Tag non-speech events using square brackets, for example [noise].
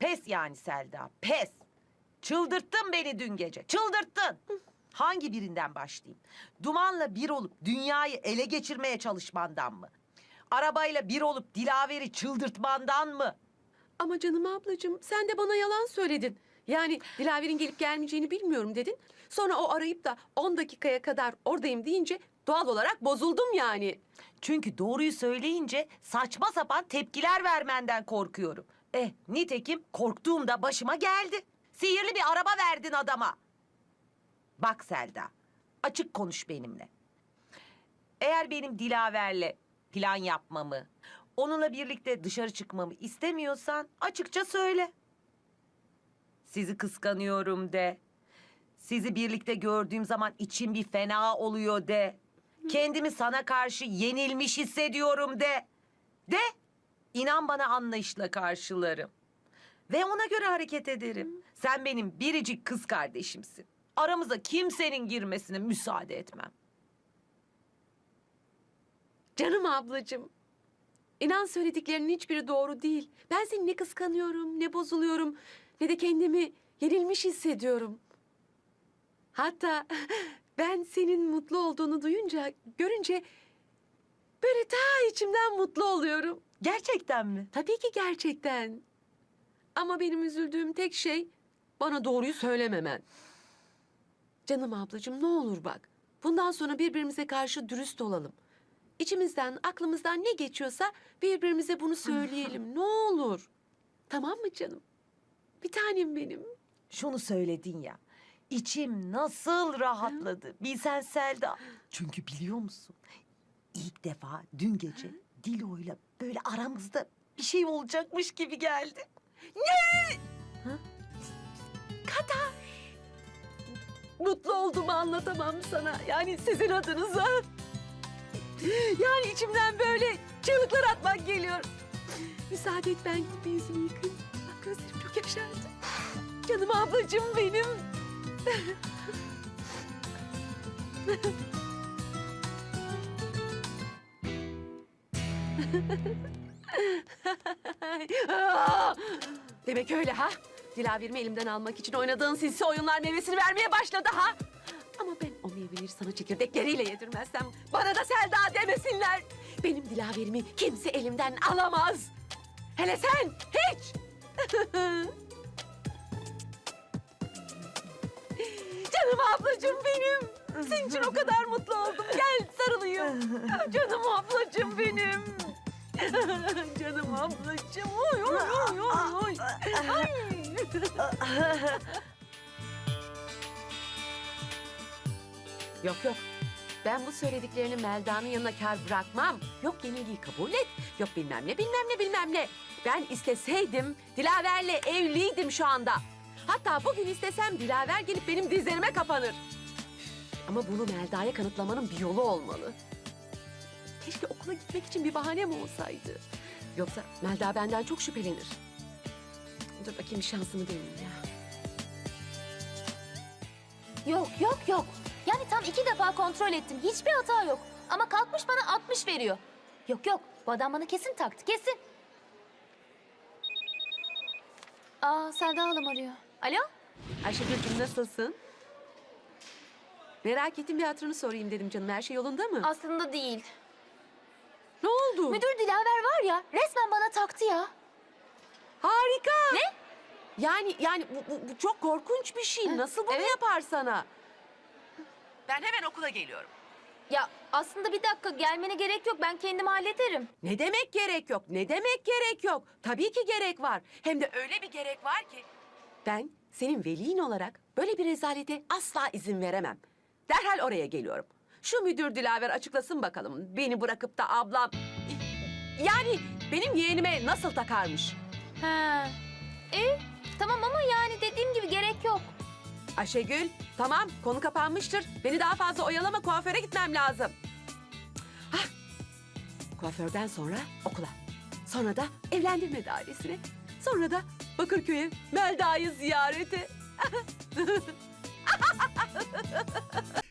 Pes yani Selda, pes. Çıldırttın beni dün gece, çıldırttın. Hangi birinden başlayayım? Dumanla bir olup dünyayı ele geçirmeye çalışmandan mı? Arabayla bir olup Dilaver'i çıldırtmandan mı? Ama canım ablacığım sen de bana yalan söyledin. Yani Dilaver'in gelip gelmeyeceğini bilmiyorum dedin. Sonra o arayıp da 10 dakikaya kadar oradayım deyince doğal olarak bozuldum yani. Çünkü doğruyu söyleyince saçma sapan tepkiler vermenden korkuyorum. Eh, nitekim korktuğumda başıma geldi. Sihirli bir araba verdin adama. Bak Selda, açık konuş benimle. Eğer benim Dilaver'le plan yapmamı, onunla birlikte dışarı çıkmamı istemiyorsan açıkça söyle. Sizi kıskanıyorum de. Sizi birlikte gördüğüm zaman içim bir fena oluyor de. Kendimi sana karşı yenilmiş hissediyorum de. De. İnan bana anlayışla karşılarım. Ve ona göre hareket ederim. Sen benim biricik kız kardeşimsin. Aramıza kimsenin girmesine müsaade etmem. Canım ablacığım. İnan söylediklerinin hiçbiri doğru değil. Ben seni ne kıskanıyorum, ne bozuluyorum, ne de kendimi yenilmiş hissediyorum. Hatta [laughs] ben senin mutlu olduğunu duyunca, görünce böyle ta içimden mutlu oluyorum. Gerçekten mi? Tabii ki gerçekten. Ama benim üzüldüğüm tek şey bana doğruyu söylememen. Canım ablacığım ne olur bak. Bundan sonra birbirimize karşı dürüst olalım. İçimizden, aklımızdan ne geçiyorsa birbirimize bunu söyleyelim. [laughs] ne olur. Tamam mı canım? Bir tanem benim. Şunu söyledin ya. İçim nasıl rahatladı. Bilsen Selda. Çünkü biliyor musun? İlk defa dün gece Dilo'yla böyle aramızda bir şey olacakmış gibi geldi. Kadar. Mutlu olduğumu anlatamam sana. Yani sizin adınıza. Yani içimden böyle çığlıklar atmak geliyor. Müsaade et ben gidip bir yüzümü yıkayayım. Bak gözlerim çok yaşardı. Canım ablacığım benim. [laughs] [laughs] Demek öyle ha? Dilaverimi elimden almak için oynadığın sinsi oyunlar meyvesini vermeye başladı ha? Ama ben o meyveleri sana çekirdekleriyle yedirmezsem bana da Selda demesinler. Benim dilaverimi kimse elimden alamaz. Hele sen hiç. [laughs] Canım ablacığım benim. Senin için o kadar mutlu oldum. Gel sarılayım. [laughs] Canım ablacığım benim. Ablacığım. Oy oy oy oy oy. Ay. Yok yok. Ben bu söylediklerini Melda'nın yanına kar bırakmam. Yok yenilgiyi kabul et. Yok bilmem ne bilmem ne bilmem ne. Ben isteseydim Dilaver'le evliydim şu anda. Hatta bugün istesem Dilaver gelip benim dizlerime kapanır. Ama bunu Melda'ya kanıtlamanın bir yolu olmalı. Keşke okula gitmek için bir bahanem olsaydı. Yoksa Melda benden çok şüphelenir. Dur bakayım bir şansımı deneyeyim ya. Yok yok yok. Yani tam iki defa kontrol ettim. Hiçbir hata yok. Ama kalkmış bana 60 veriyor. Yok yok. Bu adam bana kesin taktı. Kesin. Aa Selda Hanım arıyor. Alo? Ayşegül'cüm nasılsın? Merak ettim bir hatırını sorayım dedim canım. Her şey yolunda mı? Aslında değil. Ne oldu? Müdür Dilaver var ya resmen bana taktı ya. Harika. Ne? Yani yani bu, bu, bu çok korkunç bir şey. Nasıl bunu evet. yapar sana? Ben hemen okula geliyorum. Ya aslında bir dakika gelmene gerek yok. Ben kendim hallederim. Ne demek gerek yok? Ne demek gerek yok? Tabii ki gerek var. Hem de öyle bir gerek var ki. Ben senin velin olarak böyle bir rezalete asla izin veremem. Derhal oraya geliyorum. Şu müdür Dilaver açıklasın bakalım. Beni bırakıp da ablam... Yani benim yeğenime nasıl takarmış? Ha. E tamam ama yani dediğim gibi gerek yok. Ayşegül, tamam konu kapanmıştır. Beni daha fazla oyalama kuaföre gitmem lazım. Hah, kuaförden sonra okula. Sonra da evlendirme dairesine. Sonra da Bakırköy'e Melda'yı ziyarete. [laughs]